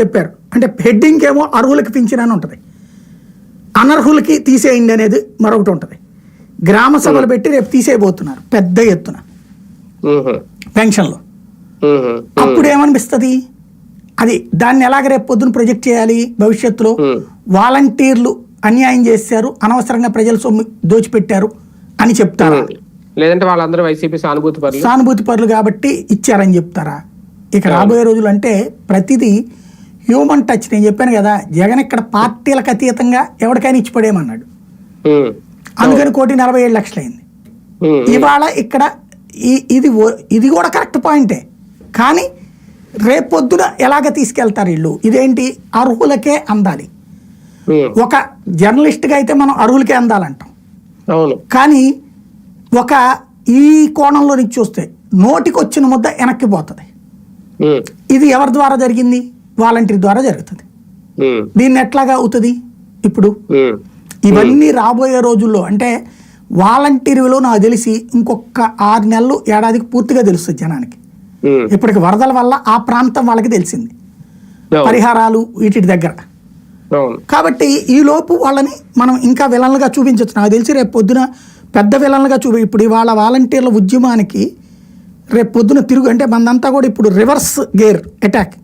చెప్పారు. అంటే హెడ్డింగ్ ఏమో అర్హులకి పింఛన్ అని ఉంటుంది. అనర్హులకి తీసేయండి అనేది మరొకటి ఉంటుంది. గ్రామ సభలు పెట్టి రేపు తీసేయబోతున్నారు. పెద్ద ఎత్తున. పెన్షన్లు. అప్పుడు ఏమనిపిస్తుంది అది దాన్ని ఎలాగ రేపు పొద్దున ప్రొజెక్ట్ చేయాలి భవిష్యత్తులో? వాలంటీర్లు అన్యాయం చేశారు అనవసరంగా ప్రజల సొమ్ము దోచిపెట్టారు అని చెప్తారా. లేదంటే వాళ్ళందరూ వైసీపీ సానుభూతి పరులు. సానుభూతి పరులు కాబట్టి ఇచ్చారని చెప్తారా? ఇక రాబోయే రోజులు అంటే ప్రతిదీ హ్యూమన్ టచ్ నేను చెప్పాను కదా జగన్ ఇక్కడ పార్టీలకు అతీతంగా ఎవరికైనా ఇచ్చి పడేయమన్నాడు అందుకని కోటి నలభై ఏడు లక్షలు అయింది ఉమ్, ఇవాళ ఇక్కడ ఈ ఇది ఇది కూడా కరెక్ట్ పాయింటే. కానీ రేపొద్దున ఎలాగ తీసుకెళ్తారు వీళ్ళు? ఇదేంటి? అర్హులకే అందాలి. ఒక జర్నలిస్ట్గా అయితే మనం అర్హులకే అందాలంటాం. కానీ ఒక ఈ కోణంలో నుంచి చూస్తే నోటికి వచ్చిన ముద్ద వెనక్కి పోతుంది. ఇది ఎవరి ద్వారా జరిగింది? వాలంటీర్ ద్వారా జరుగుతుంది. దీన్ని ఎట్లాగా అవుతుంది? ఇప్పుడు ఇవన్నీ రాబోయే రోజుల్లో అంటే వాలంటీర్లో నాకు తెలిసి ఇంకొక ఆరు నెలలు ఏడాదికి పూర్తిగా తెలుస్తుంది జనానికి. ఇప్పటికి వరదల వల్ల ఆ ప్రాంతం వాళ్ళకి తెలిసింది. పరిహారాలు వీటి దగ్గర. కాబట్టి ఈ లోపు వాళ్ళని మనం ఇంకా విలన్లుగా చూపించవచ్చు. నాకు తెలిసి రేపు పొద్దున పెద్ద విలన్లుగా చూపి ఇప్పుడు ఇవాళ వాలంటీర్ల ఉద్యమానికి రేపు పొద్దున తిరుగు అంటే మనదంతా కూడా ఇప్పుడు రివర్స్ గేర్ అటాక్.